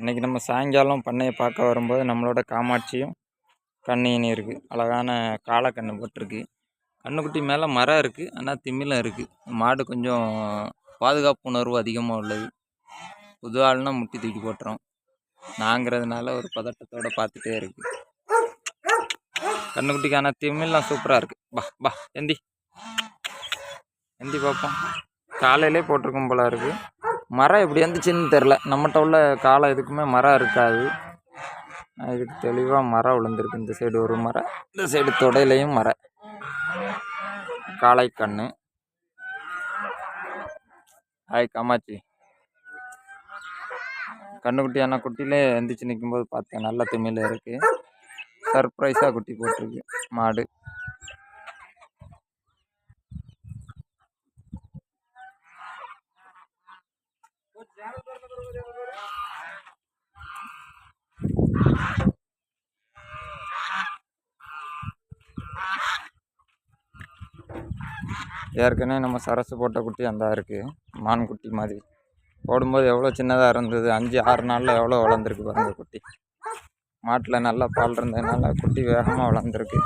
இன்றைக்கி நம்ம சாயங்காலம் பண்ணையை பார்க்க வரும்போது நம்மளோட காமாட்சியும் கண்ணின்னு இருக்குது அழகான காளக்கண்ணு போட்டிருக்கு. கண்ணுக்குட்டி மேலே மரம் இருக்குது ஆனால் திமிலம் இருக்குது மாடு கொஞ்சம் பாதுகாப்பு உணர்வு அதிகமாக உள்ளது. புது ஆள்னா முட்டி தூக்கி போட்டுரும். நாங்கிறதுனால ஒரு பதட்டத்தோடு பார்த்துட்டே இருக்கு. கண்ணுக்குட்டிக்கான திமில்லாம் சூப்பராக இருக்குது பா பா எந்தி எந்தி பார்ப்போம் காலையிலே போட்டிருக்கும் போல இருக்குது மரம் எப்படி வந்துச்சுன்னு தெரில நம்மகிட்ட உள்ள காலம் எதுக்குமே மரம் இருக்காது. இதுக்கு தெளிவாக மரம் விழுந்திருக்கு. இந்த சைடு ஒரு மரம் இந்த சைடு தொடையிலையும் மரம். காளை கண்ணு. ஹாய் காமாட்சி. கண்ணுக்குட்டி அண்ணா குட்டியிலே எந்திரிச்சு நிற்கும்போது பார்த்தேன். நல்ல திமிழ் இருக்குது சர்ப்ரைஸாக குட்டி போட்டிருக்கு. மாடு. ஏற்கனவே நம்ம சரசு போட்ட குட்டி அந்த இருக்குது மான் குட்டி மாதிரி. போடும்போது எவ்வளோ சின்னதாக இருந்தது? அஞ்சு ஆறு நாளில் எவ்வளோ வளர்ந்துருக்கு பாருங்க குட்டி. மாட்டில் நல்லா பால் இருந்ததுனால குட்டி வேகமாக வளர்ந்துருக்கு.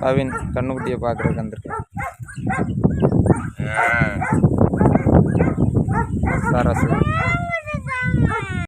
பவின் கண்ணுக்குட்டியை பார்க்குறதுக்கு வந்திருக்கு. சரசு